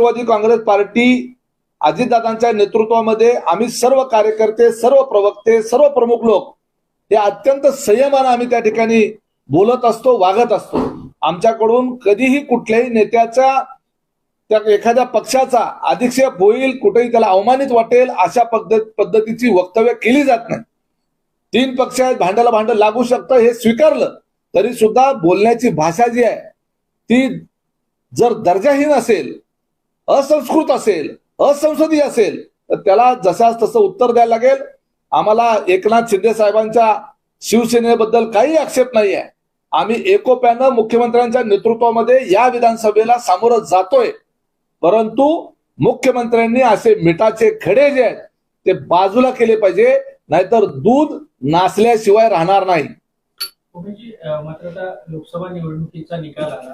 Rashtrawadi Congress party अजितदादांच्या नेतृत्वामध्ये आम्ही सर्व कार्यकर्ते सर्व प्रवक्ते सर्व प्रमुख लोक हे अत्यंत संयमानं आम्ही त्या ठिकाणी बोलत असतो वागत असतो. आमच्याकडून कधीही कुठल्याही नेत्याचा त्या एखाद्या पक्षाचा अधिक्षेप होईल कुठेही त्याला अवमानित वाटेल अशा पद्धत पद्धतीची वक्तव्य केली जात नाही. तीन पक्ष आहेत भांड्याला भांड लागू शकतं हे स्वीकारलं तरी सुद्धा बोलण्याची भाषा जी आहे ती जर दर्जाहीन असेल असंस्कृत असेल असंसदीय असेल तर त्याला जशास तसं उत्तर द्यायला लागेल. आम्हाला एकनाथ शिंदे साहेबांच्या शिवसेनेबद्दल काही आक्षेप नाही आहे आम्ही एकोप्यानं मुख्यमंत्र्यांच्या नेतृत्वामध्ये या विधानसभेला सामोरं जातोय. परंतु मुख्यमंत्र्यांनी असे मिठाचे खडे जे आहेत ते बाजूला केले पाहिजे नाहीतर दूध नासल्याशिवाय राहणार नाही. मात्र आता लोकसभा निवडणुकीचा निकाल आला.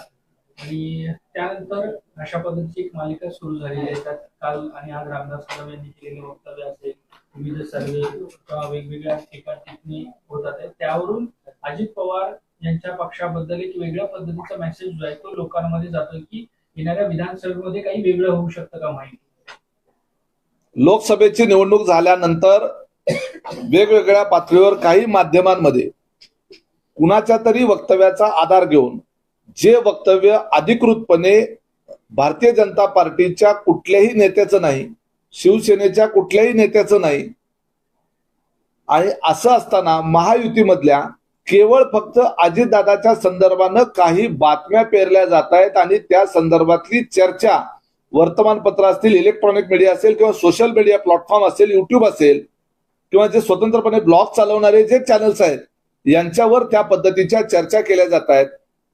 आणि त्यानंतर अशा पद्धतीची एक मालिका सुरू झालेली आहे. त्यात काल आणि आज रामदास कदम यांनी केलेले वक्तव्य असेल विविध सर्वे किंवा वेगवेगळ्या ठिकाणी होतात आहे त्यावरून अजित पवार यांच्या पक्षाबद्दल एक वेगळ्या पद्धतीचा मेसेज जो आहे तो लोकांमध्ये जातोय की येणाऱ्या विधानसभेमध्ये काही वेगळं होऊ शकतं का माहिती? लोकसभेची निवडणूक झाल्यानंतर वेगवेगळ्या पातळीवर काही माध्यमांमध्ये कुणाच्या तरी वक्तव्याचा आधार घेऊन जे वक्तव्य अधिकृतपणे भारतीय जनता पार्टीच्या कुठल्याही नेत्याचं नाही शिवसेनेच्या कुठल्याही नेत्याचं नाही आणि असं असताना महायुतीमधल्या केवळ फक्त अजितदादाच्या संदर्भानं काही बातम्या पेरल्या जात आहेत आणि त्या संदर्भातली चर्चा वर्तमानपत्र असतील इलेक्ट्रॉनिक मीडिया असेल किंवा सोशल मीडिया प्लॅटफॉर्म असेल युट्यूब असेल किंवा जे स्वतंत्रपणे ब्लॉग चालवणारे जे चॅनल्स आहेत यांच्यावर त्या पद्धतीच्या चर्चा केल्या जात आहेत.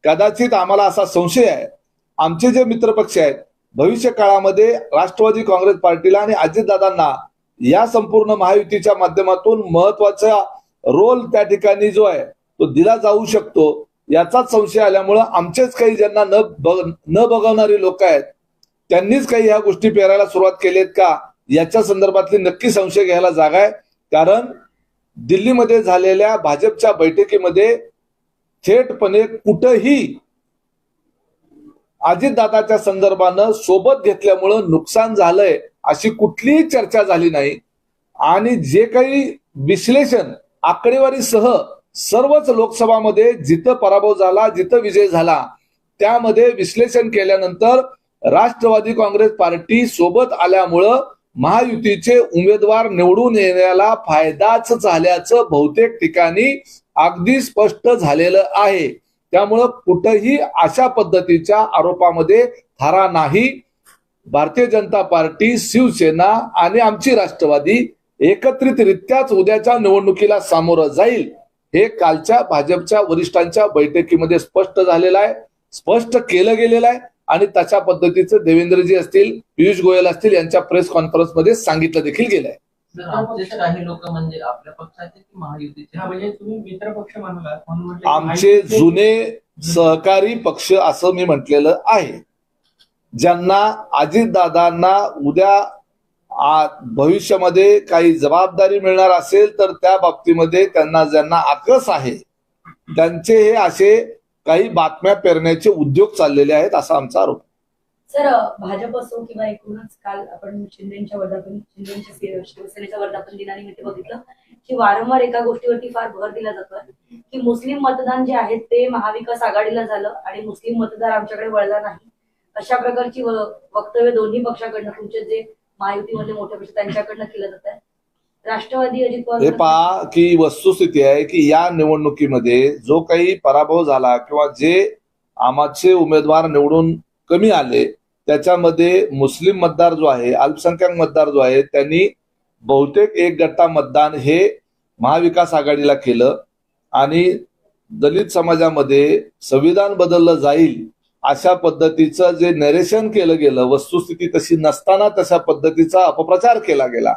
कदाचित आम्हाला असा संशय आहे. आमचे जे मित्रपक्ष आहेत भविष्य काळामध्ये राष्ट्रवादी काँग्रेस पार्टीला आणि अजितदादांना या संपूर्ण महायुतीच्या माध्यमातून महत्त्वाचा रोल त्या ठिकाणी जो आहे तो दिला जाऊ शकतो याचाच संशय आल्यामुळं आमचेच काही ज्यांना न बग न बघवणारी लोक आहेत त्यांनीच काही ह्या गोष्टी पेरायला सुरुवात केलीत का? याच्या संदर्भातली नक्की संशय घ्यायला जागा आहे. कारण दिल्लीमध्ये झालेल्या भाजपच्या बैठकीमध्ये थेटपणे कुठंही अजितदादाच्या संदर्भानं सोबत घेतल्यामुळं नुकसान झालंय अशी कुठलीही चर्चा झाली नाही. आणि जे काही विश्लेषण आकडेवारीसह सर्वच लोकसभामध्ये जिथं पराभव झाला जिथं विजय झाला त्यामध्ये विश्लेषण केल्यानंतर राष्ट्रवादी काँग्रेस पार्टी सोबत आल्यामुळं महायुतीचे उमेदवार निवडून येण्याला फायदाच झाल्याचं बहुतेक ठिकाणी अगदी स्पष्ट झालेलं आहे. त्यामुळं कुठंही अशा पद्धतीच्या आरोपामध्ये थारा नाही. भारतीय जनता पार्टी शिवसेना आणि आमची राष्ट्रवादी एकत्रितरित्याच उद्याच्या निवडणुकीला सामोरं जाईल हे कालच्या भाजपच्या वरिष्ठांच्या बैठकीमध्ये स्पष्ट झालेलं आहे. स्पष्ट केलं गेलेलं आहे आणि तशा पद्धतीचं देवेंद्रजी असतील पियुष गोयल असतील यांच्या प्रेस कॉन्फरन्समध्ये सांगितलं देखील गेलंय. आमचेच काही लोक म्हणजे आपल्या पक्षाचे की महायुतीचे? हा म्हणजे तुम्ही मित्र पक्ष मानलात म्हणून म्हटलं की आमचे जुने सहकारी पक्ष असं मी म्हटलेलं आहे. ज्यांना अजितदादांना उद्या आ- भविष्यामध्ये काही जबाबदारी मिळणार असेल तर त्या बाबतीमध्ये त्यांना ज्यांना आकस आहे त्यांचे हे असे काही बातम्या पेरण्याचे उद्योग चाललेले आहेत असा आमचा आरोप. सर भाजप असो किंवा एकूणच काल आपण शिंदेच्या वर्धापन शिंदेच्या शिवसेनेच्या वर्धापन दिनानिमित्त बघितलं की वारंवार एका गोष्टीवरती फार भर दिला जातोय की मुस्लिम मतदान जे आहे ते महाविकास आघाडीला झालं आणि मुस्लिम मतदार आमच्याकडे वळला नाही. अशा प्रकारची वक्तव्य दोन्ही पक्षाकडनं तुमचे जे महायुतीमध्ये मोठे पक्ष त्यांच्याकडनं केलं जात आहे. राष्ट्रवादी अजित हे पवार पहा की वस्तुस्थिती आहे की या निवडणुकीमध्ये जो काही पराभव झाला किंवा जे आमाचे उमेदवार निवडून कमी आले त्याच्यामध्ये मुस्लिम मतदार जो आहे अल्पसंख्याक मतदार जो आहे त्यांनी बहुतेक एक गट्टा मतदान हे महाविकास आघाडीला केलं आणि दलित समाजामध्ये संविधान बदललं जाईल अशा पद्धतीचं जे नरेशन केलं गेलं वस्तुस्थिती तशी नसताना तशा पद्धतीचा अपप्रचार केला गेला.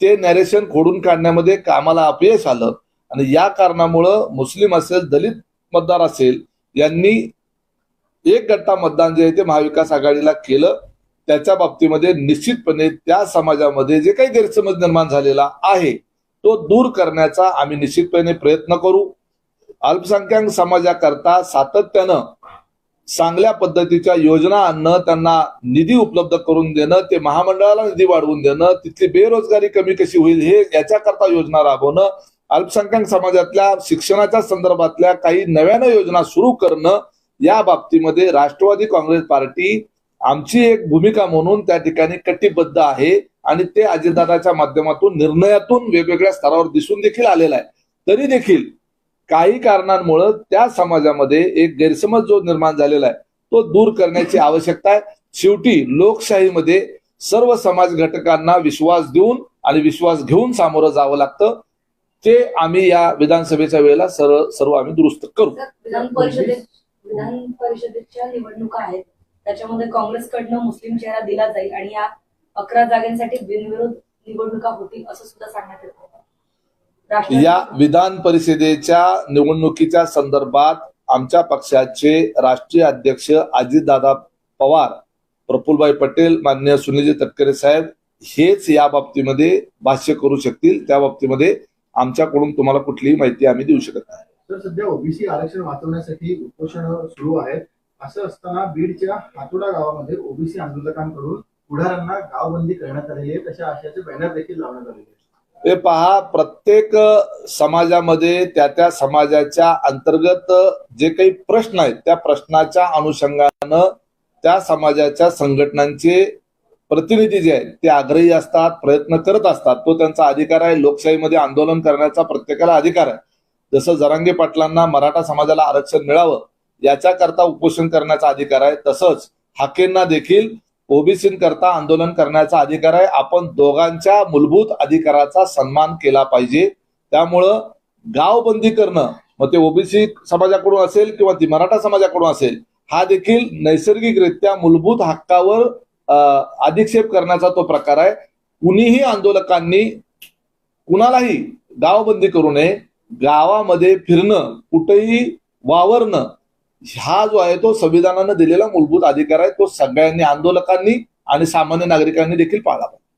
ते नरेशन खोडून काढण्यामध्ये कामाला अपयश आलं आणि या कारणामुळं मुस्लिम असेल दलित मतदार असेल यांनी एक गट्टा मतदान जे आहे ते महाविकास आघाडीला केलं. त्याच्या बाबतीमध्ये निश्चितपणे त्या समाजामध्ये जे काही गैरसमज निर्माण झालेला आहे तो दूर करण्याचा आम्ही निश्चितपणे प्रयत्न करू. अल्पसंख्याक समाजाकरता सातत्यानं चांगल्या पद्धतीच्या योजना आणणं त्यांना निधी उपलब्ध करून देणं ते महामंडळाला निधी वाढवून देणं तिथली बेरोजगारी कमी कशी होईल हे याच्याकरता योजना राबवणं अल्पसंख्याक समाजातल्या शिक्षणाच्या संदर्भातल्या काही नव्यानं योजना सुरू करणं या बाबतीमध्ये राष्ट्रवादी काँग्रेस पार्टी आमची एक भूमिका म्हणून त्या ठिकाणी कटिबद्ध आहे आणि ते अजितदादाच्या माध्यमातून निर्णयातून वेगवेगळ्या स्तरावर दिसून देखील आलेला आहे. तरी देखील काही कारणांमुळे त्या समाजामध्ये एक गैरसमज जो निर्माण झालेला आहे तो दूर करण्याची आवश्यकता आहे. शेवटी लोकशाहीमध्ये सर्व समाज घटकांना विश्वास देऊन आणि विश्वास घेऊन सामोरं जावं लागतं. ते आम्ही या विधानसभेच्या वेळेला सर्व सर्व आम्ही दुरुस्त करू. विधान परिषदेच्या निवडणुका आहेत. त्याच्यामध्ये काँग्रेसकडनं मुस्लिम चेहरा दिला जाईल आणि या अकरा जागांसाठी बिनविरोध निवडणुका होतील असं सुद्धा सांगण्यात येतं या विधान परिषदेच्या निवडणुकीच्या संदर्भात आमच्या पक्षाचे राष्ट्रीय अध्यक्ष अजितदादा पवार प्रफुलभाई पटेल मान्य सुनीलजी तटकरे साहेब हेच या बाबतीमध्ये भाष्य करू शकतील. त्या बाबतीमध्ये आमच्याकडून तुम्हाला कुठलीही माहिती आम्ही देऊ शकत नाही. तर सध्या ओबीसी आरक्षण वाचवण्यासाठी उपोषण सुरू आहे असं असताना बीडच्या हातोडा गावामध्ये ओबीसी आंदोलकांकडून पुढाऱ्यांना गावबंदी करण्यात आलेली आहे. तशा आशयाचे बॅनर देखील लावण्यात आलेले हे पहा प्रत्येक समाजामध्ये त्या त्या समाजाच्या अंतर्गत जे काही प्रश्न आहेत त्या प्रश्नाच्या अनुषंगानं त्या समाजाच्या संघटनांचे प्रतिनिधी जे आहेत ते आग्रही असतात प्रयत्न करत असतात. तो त्यांचा अधिकार आहे. लोकशाहीमध्ये आंदोलन करण्याचा प्रत्येकाला अधिकार आहे. जसं जरांगे पाटलांना मराठा समाजाला आरक्षण मिळावं याच्याकरता उपोषण करण्याचा अधिकार आहे. तसंच हाकेंना देखील ओबीसींकरता आंदोलन करण्याचा अधिकार आहे. आपण दोघांच्या मूलभूत अधिकाराचा सन्मान केला पाहिजे. त्यामुळं गाव बंदी करणं मग ते ओबीसी समाजाकडून असेल किंवा ती मराठा समाजाकडून असेल हा देखील नैसर्गिकरित्या मूलभूत हक्कावर अं, अधिक्षेप करण्याचा तो प्रकार आहे. कुणीही आंदोलकांनी कुणालाही गावबंदी करू नये. गावामध्ये फिरणं कुठेही वावरणं हा जो आहे तो संविधानानं दिलेला मूलभूत अधिकार आहे तो सगळ्यांनी आंदोलकांनी आणि सामान्य नागरिकांनी देखील पाळला पाहिजे